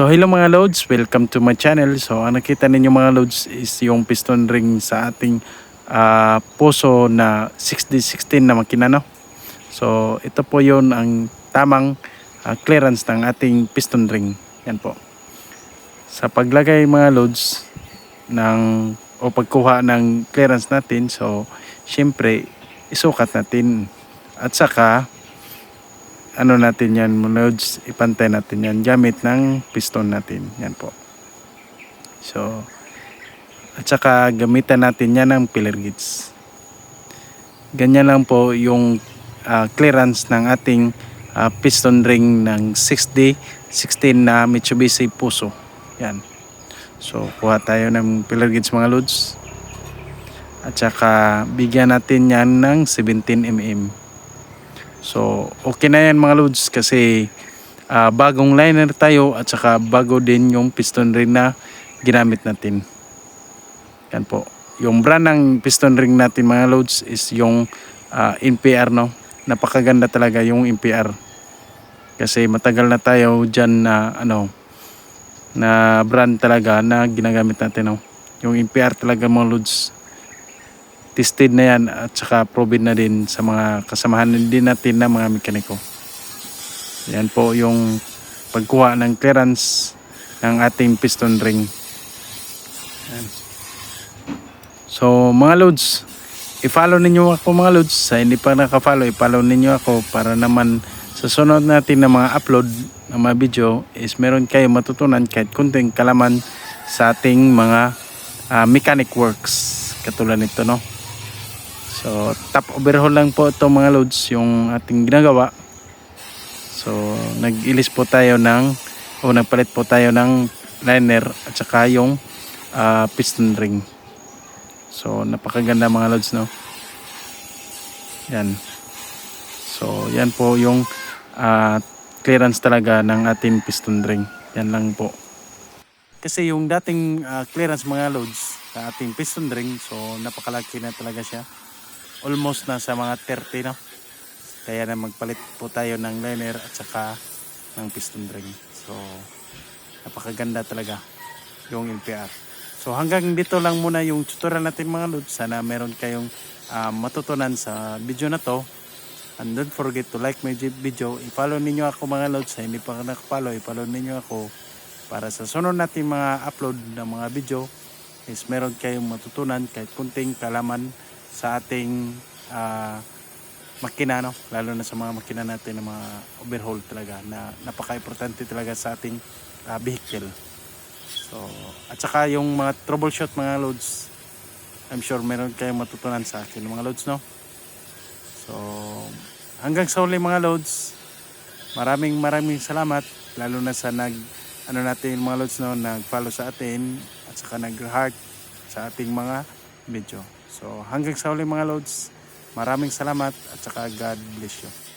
So hello mga loads, welcome to my channel. So ang nakita ninyo mga loads is yung piston ring sa ating ah, puso na 6016 na makina no. So ito po yon ang tamang ah, clearance ng ating piston ring. Yan po. Sa paglagay mga loads ng o pagkuha ng clearance natin, so syempre isukat natin at saka ano natin yan, loads, ipantay natin yan gamit ng piston natin. Yan po. So, at saka gamitan natin yan ng pillar gauge. Ganyan lang po yung ah, clearance ng ating ah, piston ring ng 6D 16 na Mitsubishi Puso. Yan. So, kuha tayo ng pillar gauge mga loads. At saka bigyan natin yan ng 17 mm. So, okay na yan mga loads kasi ah, bagong liner tayo at saka bago din yung piston ring na ginamit natin. Yan po. Yung brand ng piston ring natin mga loads is yung ah, NPR no. Napakaganda talaga yung NPR. Kasi matagal na tayo dyan na ano na brand talaga na ginagamit natin no. Yung NPR talaga mga loads tested na yan at saka proven na din sa mga kasamahan din natin na mga mekaniko. Yan po yung pagkuha ng clearance ng ating piston ring. Yan. So mga loads, i-follow ninyo ako mga loads. Sa hindi pa naka-follow, i-follow ninyo ako para naman sa sunod natin na mga upload ng mga video is meron kayo matutunan kahit kunting kalaman sa ating mga ah, mechanic works katulad nito no. So, top overhaul lang po ito mga loads yung ating ginagawa. So, nag-ilis po tayo ng o nagpalit po tayo ng liner at saka yung ah, piston ring. So, napakaganda mga loads no. Yan. So, yan po yung ah, clearance talaga ng ating piston ring. Yan lang po. Kasi yung dating ah, clearance mga loads sa ating piston ring, so napakalaki na talaga siya almost na sa mga 30 no. Kaya na magpalit po tayo ng liner at saka ng piston ring. So napakaganda talaga yung LPR. So hanggang dito lang muna yung tutorial natin mga lods. Sana meron kayong ah, matutunan sa video na to. And don't forget to like my video. I-follow ninyo ako mga lods. Sa hindi pa nakapollow, i-follow ninyo ako para sa sunod natin mga upload ng mga video is meron kayong matutunan kahit kunting kalaman sa ating ah, makina no? Lalo na sa mga makina natin ng mga overhaul talaga na napaka-importante talaga sa ating ah, vehicle. So at saka yung mga troubleshoot mga loads I'm sure meron kayong matutunan sa akin mga loads no? So hanggang sa uli mga loads maraming maraming salamat lalo na sa nag ano natin mga loads no? Nag follow sa atin at saka nag heart sa ating mga video so hanggang sa uli mga loads maraming salamat at saka God bless you